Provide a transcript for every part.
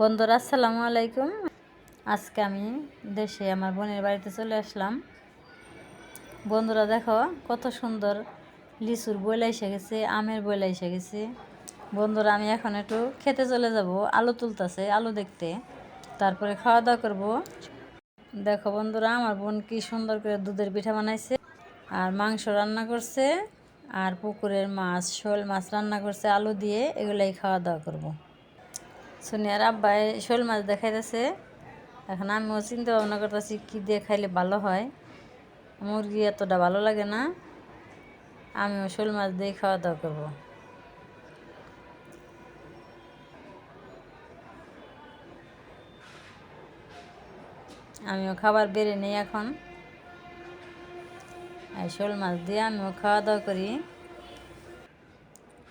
বন্ধুরা, আসসালামু আলাইকুম। আজকে আমি দেশে আমার বোনের বাড়িতে চলে আসলাম। বন্ধুরা, দেখো, কত সুন্দর লিচুর বইলা এসে গেছে, আমের বইলা এসে গেছে। বন্ধুরা, আমি এখন একটু খেতে চলে যাব, আলু তুলতেছে, আলু দেখতে। তারপরে খাওয়া দাওয়া করব। দেখো বন্ধুরা, আমার বোন কি সুন্দর করে দুধের পিঠা বানাইছে, আর মাংস রান্না করছে, আর পুকুরের মাছ, শোল মাছ রান্না করছে, আলু দিয়ে এগুলাই খাওয়া দাওয়া করব। সোনিয়ার আব্বাই শোল মাছ দেখাইতেছে। এখন আমিও চিন্তা ভাবনা করতেছি কী দিয়ে খাইলে ভালো হয়। মুরগি এতটা ভালো লাগে না। আমিও শোল মাছ দিয়ে খাওয়া দাওয়া করব। আমিও খাবার বেড়ে নিই এখন। আর শোল মাছ দিয়ে আমিও খাওয়া দাওয়া করি।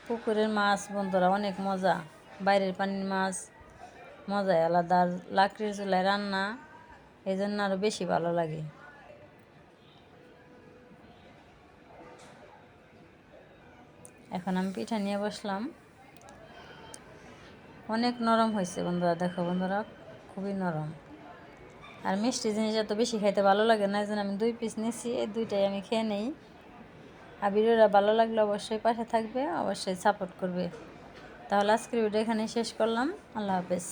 পুকুরের মাছ বন্ধুরা অনেক মজা। বাইরের পানির মাছ মজাই আলাদা। আর লাকড়ির চুলায় রান্না, এই জন্য আরও বেশি ভালো লাগে। এখন আমি পিঠা নিয়ে বসলাম। অনেক নরম হয়েছে বন্ধুরা, দেখো বন্ধুরা, খুবই নরম। আর মিষ্টি জিনিস এত বেশি খাইতে ভালো লাগে না, এই জন্য আমি দুই পিস নিয়েছি, এই দুইটাই আমি খেয়ে নেই। আর ভিডিওটা ভালো লাগলে অবশ্যই পাশে থাকবে, অবশ্যই সাপোর্ট করবে। তাহলে আজকের ভিডিও এখানে শেষ করলাম, আল্লাহ হাফেজ।